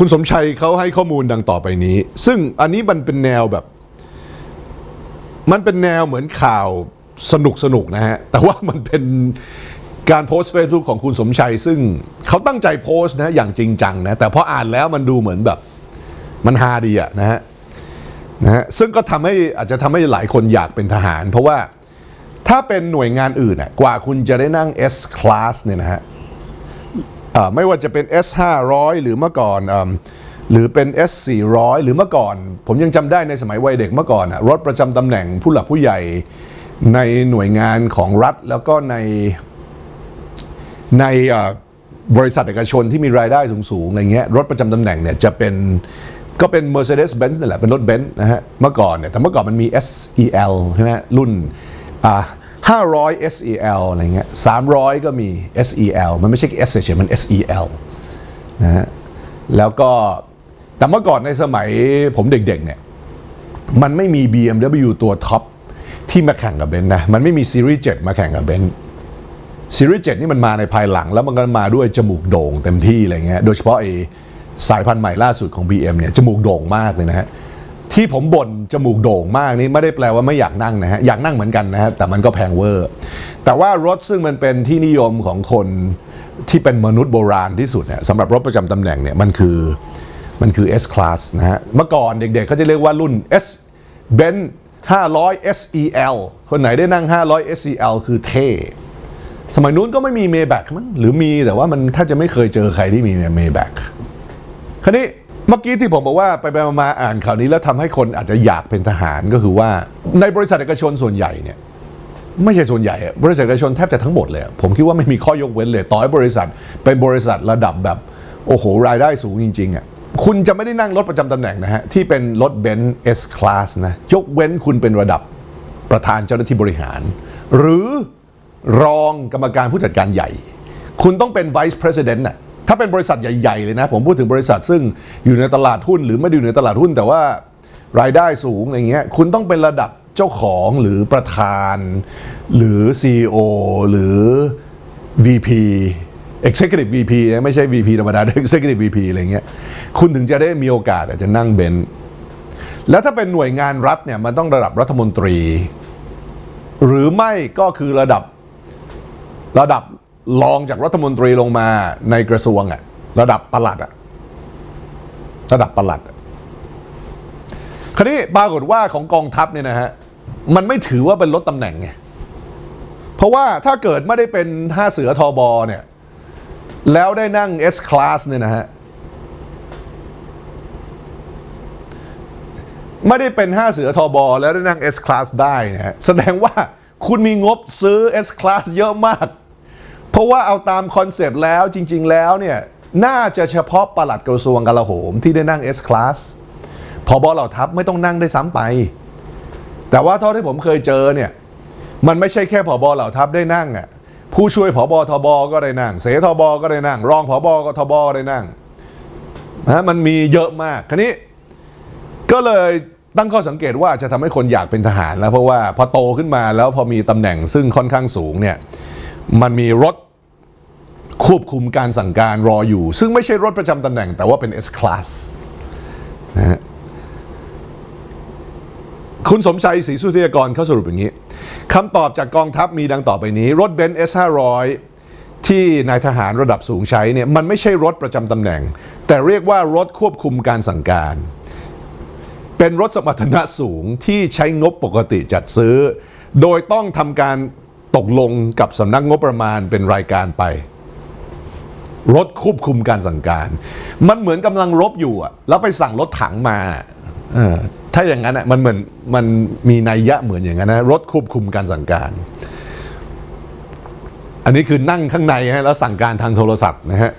คุณสมชัยเขาให้ข้อมูลดังต่อไปนี้ ซึ่งอันนี้มันเป็นแนวแบบ มันเป็นแนวเหมือนข่าวสนุกสนุกนะฮะ แต่ว่ามันเป็นการโพสต์เฟซบุ๊กของคุณสมชัย ซึ่งเขาตั้งใจโพสต์นะอย่างจริงจังนะ แต่พออ่านแล้วมันดูเหมือนแบบ มันฮาดีอะนะฮะนะฮะซึ่งก็ทำให้อาจจะทำให้หลายคนอยากเป็นทหาร เพราะว่าถ้าเป็นหน่วยงานอื่นอะกว่าคุณจะได้นั่ง S class เนี่ยนะฮะ ไม่ว่าจะเป็น S 500หรือเมื่อก่อนอหรือเป็น S 400หรือเมื่อก่อน ผมยังจำได้ในสมัยวัยเด็กเมื่อก่อนรถประจำตำแหน่งผู้หลักผู้ใหญ่ในหน่วยงานของรัฐแล้วก็ในในบริษัทเอกชนที่มีรายได้สูงๆอะไรเงี้ยรถประจำตำแหน่งเนี่ยจะเป็นก็เป็น Mercedes-Benz นั่นแหละเป็นรถเบนซ์นะฮะเมื่อก่อนเนี่ยแต่เมื่อก่อนมันมี SEL ใช่ไหมรุ่นอ่า 500 SEL อะไรเงี้ย300 ก็มี SEL มันไม่ใช่ S เฉยมัน SEL นะฮะแล้วก็แต่เมื่อก่อนในสมัยผมเด็กๆเนี่ยมันไม่มี BMW ตัวท็อปที่มาแข่งกับเบนซ์นะ มันไม่มีซีรีส์7มาแข่งกับเบนซ์ซีรีส์7นี่มันมาในภายหลังแล้วมันก็มาด้วยจมูกโด่งเต็มที่อะไรเงี้ยโดยเฉพาะไอ้สายพันธุ์ใหม่ล่าสุดของ BM เนี่ยจมูกโด่งมากเลยนะฮะ ที่ผมบ่นจมูกโด่งมากนี่ไม่ได้แปลว่าไม่อยากนั่งนะฮะอยากนั่งเหมือนกันนะฮะแต่มันก็แพงเวอร์ แต่ว่ารถซึ่งมันเป็นที่นิยมของคนที่เป็นมนุษย์โบราณที่สุดเนี่ยสำหรับรถประจำตำแหน่งเนี่ยมันคือมันคือ S class นะฮะเมื่อก่อนเด็กๆเขาจะเรียกว่ารุ่น S Ben 500 SEL คนไหนได้นั่ง 500 SEL คือเท่สมัยนู้นก็ไม่มีเมย์แบ็กมั้งหรือมีแต่ว่ามันถ้าจะไม่เคยเจอใครที่มีเมย์แบ็กคราวนี้ เมื่อกี้ที่ผมบอกว่าไปไปมาอ่านข่าวนี้แล้วทำให้คนอาจจะอยากเป็นทหารก็คือว่า ในบริษัทเอกชนส่วนใหญ่เนี่ยไม่ใช่ส่วนใหญ่ บริษัทเอกชนแทบจะทั้งหมดเลย ผมคิดว่าไม่มีข้อยกเว้นเลย ต่อให้บริษัทเป็นบริษัทระดับแบบโอ้โหรายได้สูงจริงๆอะคุณจะไม่ได้นั่งรถประจำตำแหน่งนะฮะ ที่เป็นรถเบนซ์ S Class นะยกเว้นคุณเป็นระดับประธานเจ้าหน้าที่บริหาร หรือรองกรรมการผู้จัดการใหญ่ คุณต้องเป็น Vice President น่ะ ถ้าเป็นบริษัทใหญ่ๆเลยนะ ผมพูดถึงบริษัทซึ่งอยู่ในตลาดหุ้น หรือไม่ได้อยู่ในตลาดหุ้น แต่ว่ารายได้สูงอะไรเงี้ยคุณต้องเป็นระดับเจ้าของหรือประธาน หรือ CEO หรือ VP Executive VP นะไม่ใช่ VP ธรรมดา Executive VP อะไรเงี้ยคุณถึงจะได้มีโอกาสอาจจะนั่งเบนซ์แล้วถ้าเป็นหน่วยงานรัฐเนี่ยมันต้องระดับรัฐมนตรี หรือไม่ก็คือระดับระดับ รองจากรัฐมนตรีลงมาในกระทรวงอะระดับประหลัดอะระดับประหลัดคราวนี้ปรากฏว่าของกองทัพเนี่ยนะฮะมันไม่ถือว่าเป็นลดตำแหน่งไงเพราะว่าถ้าเกิดไม่ได้เป็นห้าเสือทอบอเนี่ยแล้วได้นั่ง S class เนี่ยนะฮะไม่ได้เป็นห้าเสือทอบอแล้วได้นั่ง S class ได้นะฮะแสดงว่าคุณมีงบซื้อ S class เยอะมาก เพราะว่าเอาตามคอนเซปต์แล้วจริง ๆ แล้วเนี่ยน่าจะเฉพาะปลัดกระทรวงกลาโหมที่ได้นั่ง S class พอบอเหล่าทัพไม่ต้องนั่งได้ซ้ำไป แต่ว่าเท่าที่ผมเคยเจอเนี่ยมันไม่ใช่แค่ผอบอเหล่าทัพได้นั่งอะผู้ช่วยผอบอทบก็ได้นั่ง เสทบก็ได้นั่ง รองผอบก็ทบก็ได้นั่งนะมันมีเยอะมากคันนี้ ก็เลยตั้งข้อสังเกตว่าจะทำให้คนอยากเป็นทหารแล้วเพราะว่าพอโตขึ้นมาแล้วพอมีตำแหน่งซึ่งค่อนข้างสูงเนี่ย มันมีรถควบคุมการสั่งการรออยู่ ซึ่งไม่ใช่รถประจำตำแหน่ง แต่ว่าเป็น S class นะฮะคุณสมชัยศรีสุธิยากรเขาสรุปอย่างนี้คำตอบจากกองทัพมีดังต่อไปนี้ รถเบนซ์ S500 ที่นายทหารระดับสูงใช้เนี่ยมันไม่ใช่รถประจำตำแหน่ง แต่เรียกว่ารถควบคุมการสั่งการ เป็นรถสมรรถนะสูงที่ใช้งบปกติจัดซื้อ โดยต้องทำการ ตกลงกับสำนักงบประมาณเป็นรายการไป รถควบคุมการสั่งการ มันเหมือนกำลังรบอยู่อะแล้วไปสั่งรถถังมาถ้าอย่างนั้นอะมันเหมือนมันมีนัยยะเหมือนอย่างนั้นนะรถควบคุมการสั่งการ อันนี้คือนั่งข้างในฮะแล้วสั่งการทางโทรศัพท์นะฮะ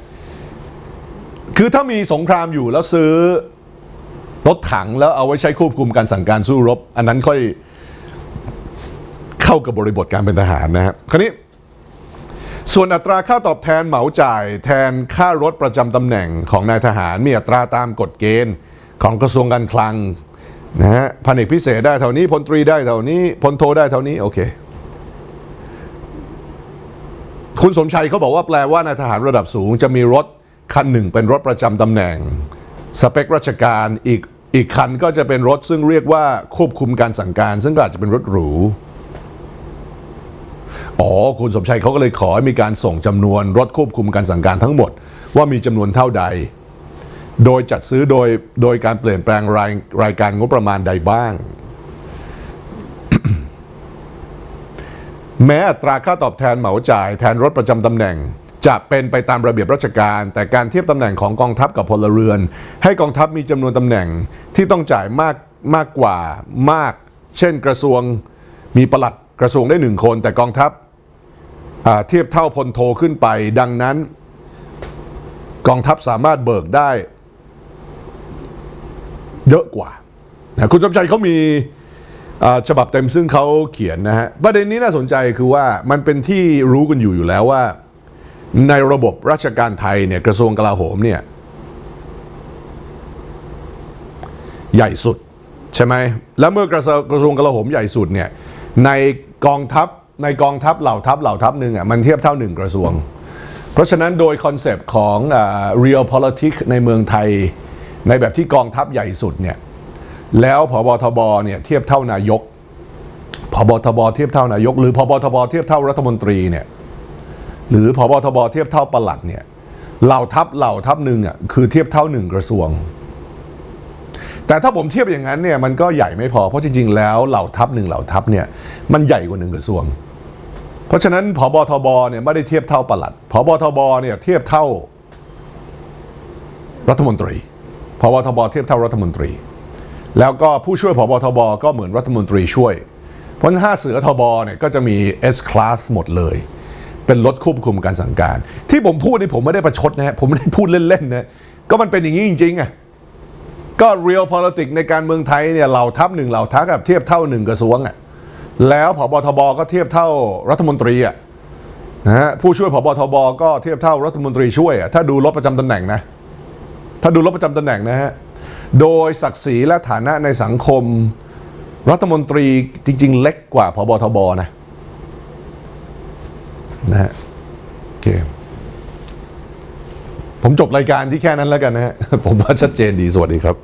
คือถ้ามีสงครามอยู่แล้วซื้อรถถังแล้วเอาไว้ใช้ควบคุมการสั่งการสู้รบ อันนั้นค่อย เข้ากับบริบทการเป็นทหารนะฮะคราวนี้ส่วนอัตราค่าตอบแทนเหมาจ่ายแทนค่ารถประจำตำแหน่งของนายทหารมีอัตราตามกฎเกณฑ์ของกระทรวงการคลังนะฮะพันเอกพิเศษได้เท่านี้พลตรีได้เท่านี้พลโทได้เท่านี้โอเค คุณสมชัยเขาบอกว่าแปลว่านายทหารระดับสูงจะมีรถคันหนึ่งเป็นรถประจำตำแหน่ง สเปคราชการอีกอีกคันก็จะเป็นรถซึ่งเรียกว่าควบคุมการสั่งการ ซึ่งก็อาจจะเป็นรถหรู อ๋อคุณสมชัยเขาก็เลยขอให้มีการส่งจำนวนรถควบคุมการสั่งการทั้งหมด ว่ามีจำนวนเท่าใด โดยจัดซื้อโดยโดยการเปลี่ยนแปลงรายรายการงบประมาณใดบ้าง แม้อัตราค่าตอบแทนเหมาจ่าย แทนรถประจำตำแหน่งจะเป็นไปตามระเบียบราชการ แต่การเทียบตำแหน่งของกองทัพกับพลเรือน ให้กองทัพมีจำนวนตำแหน่งที่ต้องจ่ายมากมากกว่ามาก เช่นกระทรวงมีปลัดกระทรวงได้หนึ่งคน แต่กองทัพ เทียบเท่าพลโทขึ้นไป ดังนั้น กองทัพสามารถเบิกได้ เยอะกว่า คุณสมชัยเขามีฉบับเต็มซึ่งเขาเขียนนะฮะประเด็นนี้น่าสนใจคือว่ามันเป็นที่รู้กันอยู่อยู่แล้วว่า ในระบบราชการไทยเนี่ยกระทรวงกลาโหมเนี่ยใหญ่สุดใช่ไหมแล้วเมื่อกระทรวงกลาโหมใหญ่สุดเนี่ยในกองทัพ ในกองทัพเหล่าทัพเหล่าทัพหนึ่งอะมันเทียบเท่าหนึ่งกระทรวง เพราะฉะนั้นโดยคอนเซปต์ของ real politics ในเมืองไทย ในแบบที่กองทัพใหญ่สุดเนี่ยแล้วพบทบเนี่ยเทียบเท่านายกพบทบเทียบเท่านายก หรือพบทบเทียบเท่ารัฐมนตรีเนี่ยหรือพบทบเทียบเท่าประหลัดเนี่ยเหล่าทัพเหล่าทัพหนึ่งอะคือเทียบเท่าหนึ่งกระทรวง แต่ถ้าผมเทียบอย่างนั้นเนี่ยมันก็ใหญ่ไม่พอเพราะจริงๆแล้วเหล่าทัพหนึ่งเหล่าทัพเนี่ยมันใหญ่กว่าหนึ่งกระทรวง เพราะฉะนั้นพบทบเนี่ยไม่ได้เทียบเท่าประหลัดพบทบเนี่ยเทียบเท่ารัฐมนตรีพบทบเทียบเท่ารัฐมนตรี แล้วก็ผู้ช่วยผบทบก็เหมือนรัฐมนตรีช่วย เพราะห้าเสือทบเนี่ยก็จะมี S class หมดเลย เป็นรถควบคุมการสั่งการ ที่ผมพูดนี่ผมไม่ได้ประชดนะฮะผมไม่ได้พูดเล่นๆนะก็มันเป็นอย่างนี้จริงๆอะก็ real politics ในการเมืองไทยเนี่ยเหล่าทัพหนึ่งเหล่าทัพกับเทียบเท่าหนึ่งกระทรวงอะ แล้วผบทบก็เทียบเท่ารัฐมนตรีอะนะฮะผู้ช่วยผบทบก็เทียบเท่ารัฐมนตรีช่วยอะถ้าดูรถประจำตำแหน่งนะถ้าดูรถประจำตำแหน่งนะฮะโดยศักดิ์ศรีและฐานะในสังคม รัฐมนตรีจริง ๆ เล็กกว่าพบทบนะนะฮะโอเคผมจบรายการที่แค่นั้นแล้วกันนะฮะผมว่าชัดเจนดีสวัสดีครับ